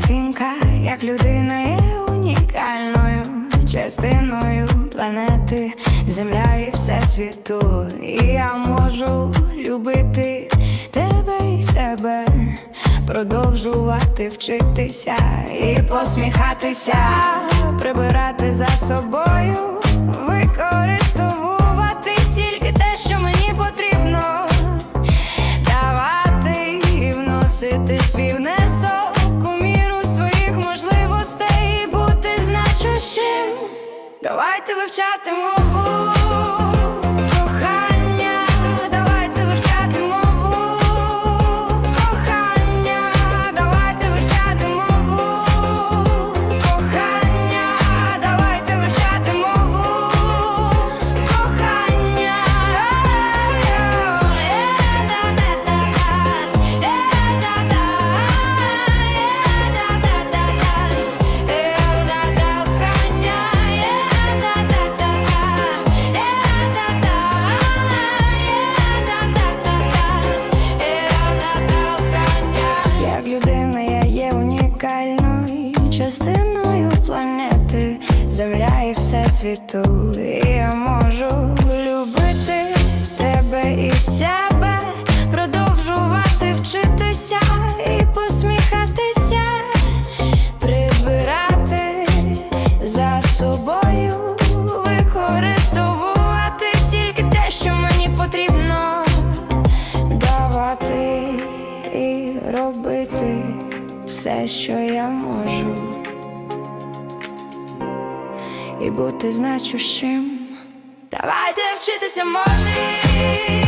фінка, як людина є унікальною частиною планети, земля і всесвіту. І я можу любити тебе і себе, продовжувати вчитися і посміхатися, прибирати за собою, використовувати Давайте вивчати мову І всесвіту. І я можу любити тебе і себе, продовжувати вчитися і посміхатися, прибирати за собою, використовувати тільки те, що мені потрібно давати і робити все, що я можу, і бути значущим. Давайте вчитися мові